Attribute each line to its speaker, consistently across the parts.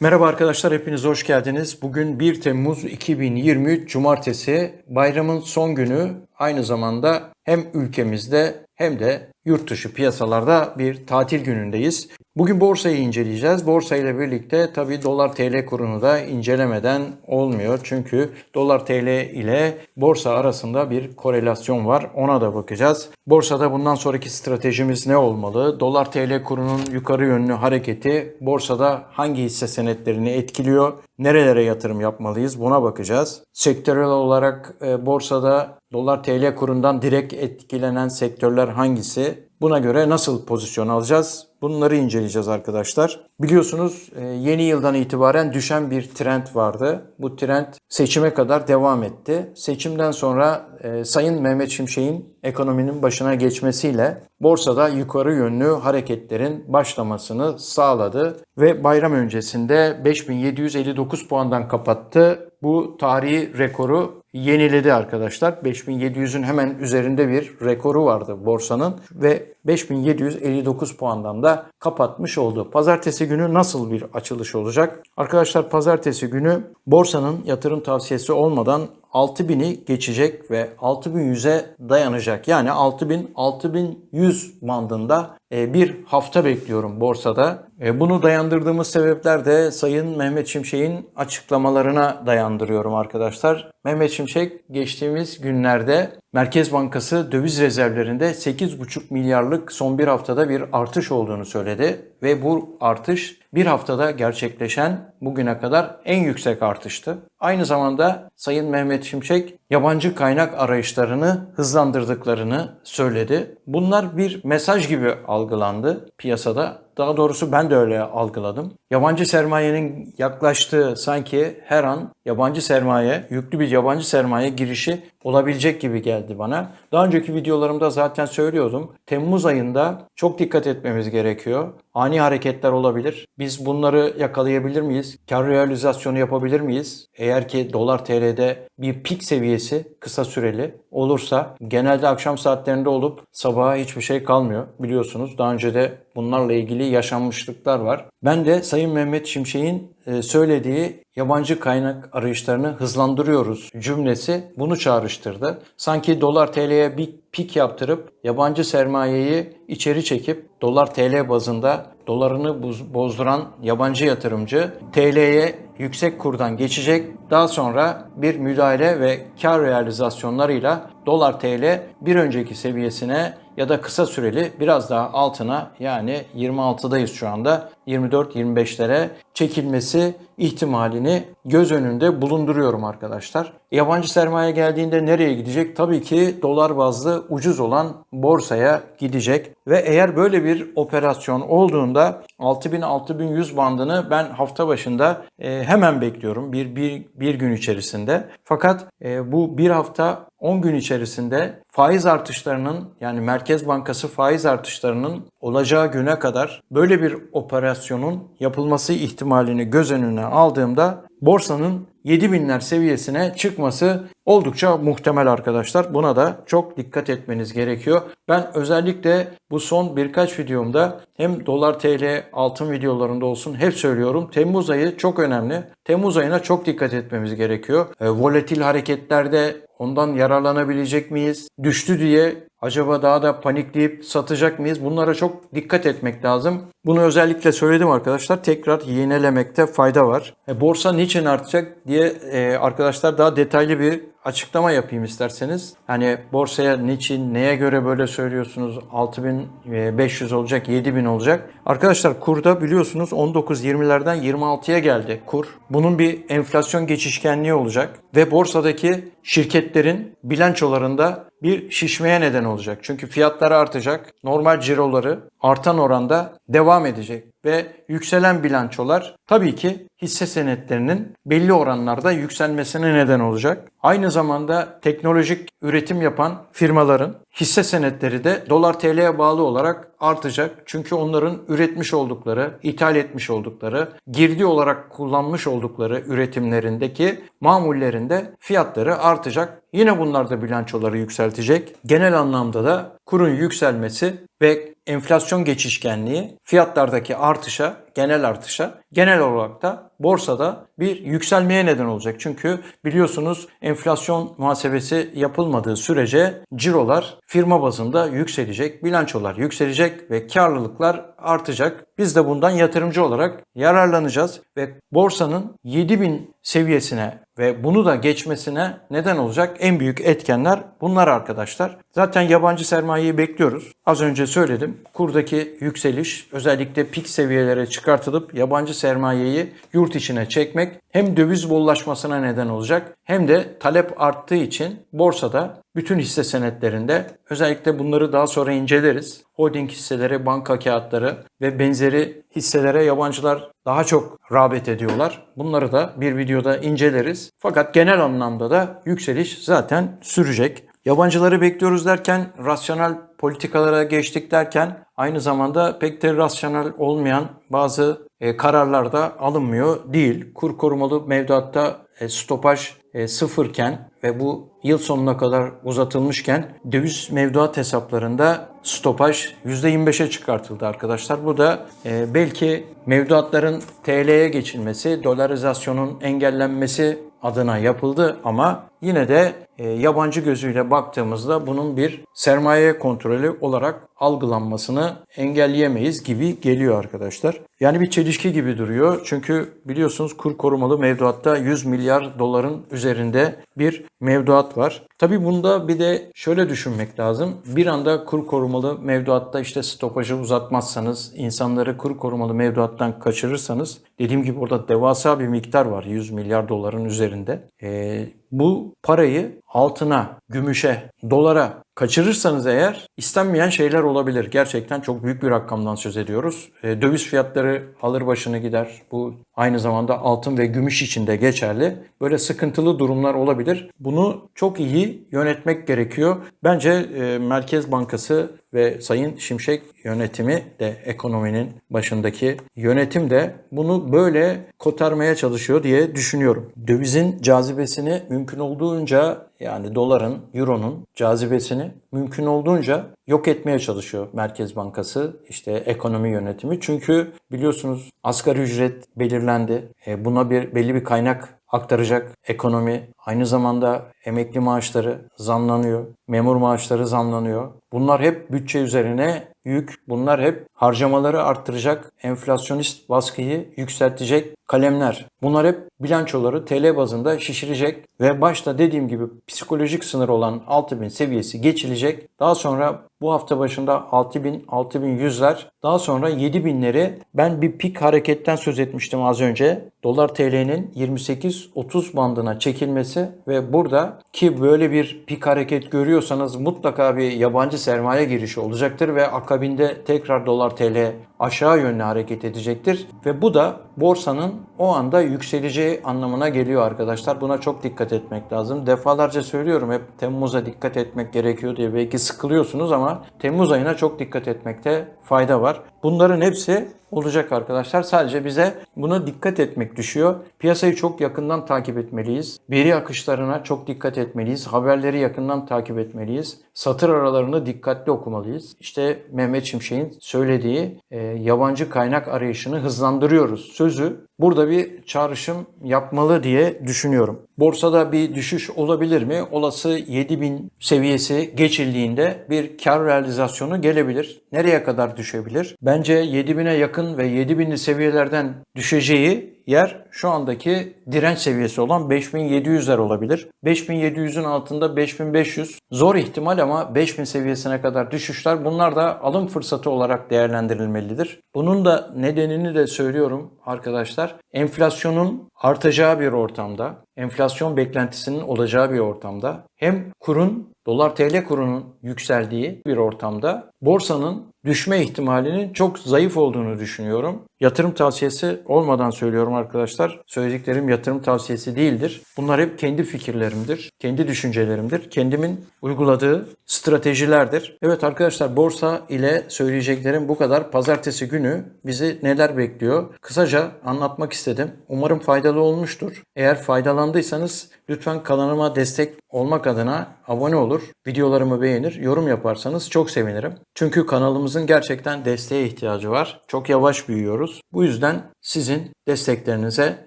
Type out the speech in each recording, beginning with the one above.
Speaker 1: Merhaba arkadaşlar, hepiniz hoş geldiniz. Bugün 1 Temmuz 2023 Cumartesi, bayramın son günü. Aynı zamanda hem ülkemizde hem de yurt dışı piyasalarda bir tatil günündeyiz. Bugün borsayı inceleyeceğiz. Borsa ile birlikte tabii dolar TL kurunu da incelemeden olmuyor. Çünkü dolar TL ile borsa arasında bir korelasyon var. Ona da bakacağız. Borsada bundan sonraki stratejimiz ne olmalı? Dolar TL kurunun yukarı yönlü hareketi borsada hangi hisse senetlerini etkiliyor? Nerelere yatırım yapmalıyız? Buna bakacağız. Sektörel olarak e, borsada dolar TL kurundan direkt etkilenen sektörler hangisi? Buna göre nasıl pozisyon alacağız? Bunları inceleyeceğiz arkadaşlar. Biliyorsunuz e, yeni yıldan itibaren düşen bir trend vardı. Bu trend seçime kadar devam etti. Seçimden sonra e, Sayın Mehmet Şimşek'in ekonominin başına geçmesiyle borsada yukarı yönlü hareketlerin başlamasını sağladı ve bayram öncesinde 5759 puandan kapattı. Bu tarihi rekoru yeniledi arkadaşlar. 5700'ün hemen üzerinde bir rekoru vardı borsanın ve 5759 puandan da kapatmış oldu. Pazartesi günü nasıl bir açılış olacak? Arkadaşlar pazartesi günü borsanın yatırım tavsiyesi olmadan 6000'i geçecek ve 6100'e dayanacak. Yani 6000 6100 bandında e, bir hafta bekliyorum borsada. E, bunu dayandırdığımız sebepler de Sayın Mehmet Şimşek'in açıklamalarına dayandırıyorum arkadaşlar. Mehmet Şimşek geçtiğimiz günlerde Merkez Bankası döviz rezervlerinde 8,5 milyarlık son bir haftada bir artış olduğunu söyledi ve bu artış bir haftada gerçekleşen bugüne kadar en yüksek artıştı. Aynı zamanda Sayın Mehmet Şimşek yabancı kaynak arayışlarını hızlandırdıklarını söyledi. Bunlar bir mesaj gibi algılandı piyasada. Daha doğrusu ben de öyle algıladım. Yabancı sermayenin yaklaştığı sanki her an yabancı sermaye, yüklü bir yabancı sermaye girişi olabilecek gibi geldi bana. Daha önceki videolarımda zaten söylüyordum. Temmuz ayında çok dikkat etmemiz gerekiyor. Ani hareketler olabilir. Biz bunları yakalayabilir miyiz? Kar realizasyonu yapabilir miyiz? Eğer ki dolar TL'de bir pik seviyesi kısa süreli olursa genelde akşam saatlerinde olup sabaha hiçbir şey kalmıyor biliyorsunuz. Daha önce de bunlarla ilgili yaşanmışlıklar var. Ben de Sayın Mehmet Şimşek'in e, söylediği yabancı kaynak arayışlarını hızlandırıyoruz cümlesi bunu çağrıştırdı. Sanki dolar TL'ye bir pik yaptırıp yabancı sermayeyi içeri çekip dolar TL bazında dolarını bozduran yabancı yatırımcı TL'ye yüksek kurdan geçecek. Daha sonra bir müdahale ve kar realizasyonlarıyla dolar TL bir önceki seviyesine ya da kısa süreli biraz daha altına yani 26'dayız şu anda 24-25'lere çekilmesi ihtimalini göz önünde bulunduruyorum arkadaşlar. Yabancı sermaye geldiğinde nereye gidecek? Tabii ki dolar bazlı ucuz olan borsaya gidecek ve eğer böyle bir operasyon olduğunda 6000-6100 bandını ben hafta başında e, hemen bekliyorum bir, bir, bir gün içerisinde. Fakat e, bu bir hafta 10 gün içerisinde faiz artışlarının yani Merkez Bankası faiz artışlarının olacağı güne kadar böyle bir operasyonun yapılması ihtimalini göz önüne aldığımda borsanın 7000'ler seviyesine çıkması oldukça muhtemel arkadaşlar. Buna da çok dikkat etmeniz gerekiyor. Ben özellikle bu son birkaç videomda hem dolar TL altın videolarında olsun hep söylüyorum. Temmuz ayı çok önemli. Temmuz ayına çok dikkat etmemiz gerekiyor. E, volatil hareketlerde ondan yararlanabilecek miyiz? Düştü diye acaba daha da panikleyip satacak mıyız? Bunlara çok dikkat etmek lazım. Bunu özellikle söyledim arkadaşlar. Tekrar yinelemekte fayda var. E, borsa niçin artacak diye e, arkadaşlar daha detaylı bir açıklama yapayım isterseniz. Hani borsaya niçin, neye göre böyle söylüyorsunuz? 6500 olacak, 7000 olacak. Arkadaşlar kurda biliyorsunuz 19-20'lerden 26'ya geldi kur. Bunun bir enflasyon geçişkenliği olacak ve borsadaki şirketlerin bilançolarında bir şişmeye neden olacak. Çünkü fiyatları artacak, normal ciroları artan oranda devam edecek ve yükselen bilançolar tabii ki hisse senetlerinin belli oranlarda yükselmesine neden olacak. Aynı zamanda teknolojik üretim yapan firmaların hisse senetleri de dolar TL'ye bağlı olarak artacak. Çünkü onların üretmiş oldukları, ithal etmiş oldukları, girdi olarak kullanmış oldukları üretimlerindeki mamullerinde fiyatları artacak. Yine bunlar da bilançoları yükseltecek. Genel anlamda da kurun yükselmesi ve enflasyon geçişkenliği fiyatlardaki artışa genel artışa, genel olarak da borsada bir yükselmeye neden olacak. Çünkü biliyorsunuz enflasyon muhasebesi yapılmadığı sürece cirolar firma bazında yükselecek, bilançolar yükselecek ve karlılıklar artacak. Biz de bundan yatırımcı olarak yararlanacağız ve borsanın 7000 seviyesine ve bunu da geçmesine neden olacak en büyük etkenler bunlar arkadaşlar. Zaten yabancı sermayeyi bekliyoruz. Az önce söyledim. Kurdaki yükseliş özellikle pik seviyelere çıkartılıp yabancı sermayeyi yurt içine çekmek hem döviz bollaşmasına neden olacak hem de talep arttığı için borsada bütün hisse senetlerinde özellikle bunları daha sonra inceleriz. Holding hisseleri, banka kağıtları ve benzeri hisselere yabancılar daha çok rağbet ediyorlar. Bunları da bir videoda inceleriz. Fakat genel anlamda da yükseliş zaten sürecek. Yabancıları bekliyoruz derken rasyonel politikalara geçtik derken aynı zamanda pek de rasyonel olmayan bazı e, kararlar da alınmıyor değil. Kur korumalı mevduatta e, stopaj e, sıfırken ve bu yıl sonuna kadar uzatılmışken döviz mevduat hesaplarında stopaj %25'e çıkartıldı arkadaşlar. Bu da belki mevduatların TL'ye geçilmesi, dolarizasyonun engellenmesi adına yapıldı ama yine de e, yabancı gözüyle baktığımızda bunun bir sermaye kontrolü olarak algılanmasını engelleyemeyiz gibi geliyor arkadaşlar. Yani bir çelişki gibi duruyor. Çünkü biliyorsunuz kur korumalı mevduatta 100 milyar doların üzerinde bir mevduat var. Tabii bunda bir de şöyle düşünmek lazım. Bir anda kur korumalı mevduatta işte stopajı uzatmazsanız, insanları kur korumalı mevduattan kaçırırsanız dediğim gibi orada devasa bir miktar var 100 milyar doların üzerinde. Ee, bu parayı altına, gümüşe, dolara kaçırırsanız eğer istenmeyen şeyler olabilir. Gerçekten çok büyük bir rakamdan söz ediyoruz. E, döviz fiyatları alır başını gider. Bu aynı zamanda altın ve gümüş için de geçerli. Böyle sıkıntılı durumlar olabilir. Bunu çok iyi yönetmek gerekiyor. Bence e, Merkez Bankası ve Sayın Şimşek yönetimi de ekonominin başındaki yönetim de bunu böyle kotarmaya çalışıyor diye düşünüyorum. Dövizin cazibesini mümkün olduğunca yani doların, euronun cazibesini mümkün olduğunca yok etmeye çalışıyor Merkez Bankası, işte ekonomi yönetimi. Çünkü biliyorsunuz asgari ücret belirlendi. E, buna bir belli bir kaynak aktaracak ekonomi. Aynı zamanda emekli maaşları zamlanıyor, memur maaşları zamlanıyor. Bunlar hep bütçe üzerine yük. Bunlar hep harcamaları arttıracak, enflasyonist baskıyı yükseltecek kalemler. Bunlar hep bilançoları TL bazında şişirecek ve başta dediğim gibi psikolojik sınır olan 6000 seviyesi geçilecek. Daha sonra bu hafta başında 6000 6100'ler, daha sonra 7000'leri ben bir pik hareketten söz etmiştim az önce. Dolar TL'nin 28-30 bandına çekilmesi ve burada ki böyle bir pik hareket görüyorsanız mutlaka bir yabancı sermaye girişi olacaktır ve akabinde tekrar dolar TL aşağı yönlü hareket edecektir ve bu da borsanın o anda yükseleceği anlamına geliyor arkadaşlar. Buna çok dikkat etmek lazım. Defalarca söylüyorum hep Temmuz'a dikkat etmek gerekiyor diye belki sıkılıyorsunuz ama Temmuz ayına çok dikkat etmekte fayda var. Bunların hepsi olacak arkadaşlar. Sadece bize buna dikkat etmek düşüyor. Piyasayı çok yakından takip etmeliyiz. Veri akışlarına çok dikkat etmeliyiz. Haberleri yakından takip etmeliyiz. Satır aralarını dikkatli okumalıyız. İşte Mehmet Şimşek'in söylediği e, yabancı kaynak arayışını hızlandırıyoruz sözü burada bir çağrışım yapmalı diye düşünüyorum. Borsada bir düşüş olabilir mi? Olası 7000 seviyesi geçildiğinde bir kar realizasyonu gelebilir. Nereye kadar düşebilir? Bence 7000'e yakın ve 7000'li seviyelerden düşeceği yer şu andaki direnç seviyesi olan 5700'ler olabilir. 5700'ün altında 5500 zor ihtimal ama 5000 seviyesine kadar düşüşler bunlar da alım fırsatı olarak değerlendirilmelidir. Bunun da nedenini de söylüyorum arkadaşlar. Enflasyonun artacağı bir ortamda, enflasyon beklentisinin olacağı bir ortamda hem kurun dolar TL kurunun yükseldiği bir ortamda borsanın düşme ihtimalinin çok zayıf olduğunu düşünüyorum. Yatırım tavsiyesi olmadan söylüyorum arkadaşlar. Söylediklerim yatırım tavsiyesi değildir. Bunlar hep kendi fikirlerimdir, kendi düşüncelerimdir. Kendimin uyguladığı stratejilerdir. Evet arkadaşlar borsa ile söyleyeceklerim bu kadar. Pazartesi günü bizi neler bekliyor? Kısaca anlatmak istedim. Umarım faydalı olmuştur. Eğer faydalandıysanız lütfen kanalıma destek olmak adına abone olur, videolarımı beğenir, yorum yaparsanız çok sevinirim. Çünkü kanalımızın gerçekten desteğe ihtiyacı var. Çok yavaş büyüyoruz. Bu yüzden sizin desteklerinize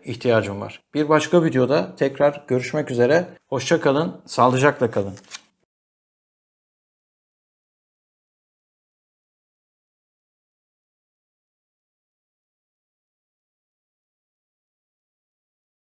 Speaker 1: ihtiyacım var. Bir başka videoda tekrar görüşmek üzere. Hoşça kalın, sağlıcakla kalın.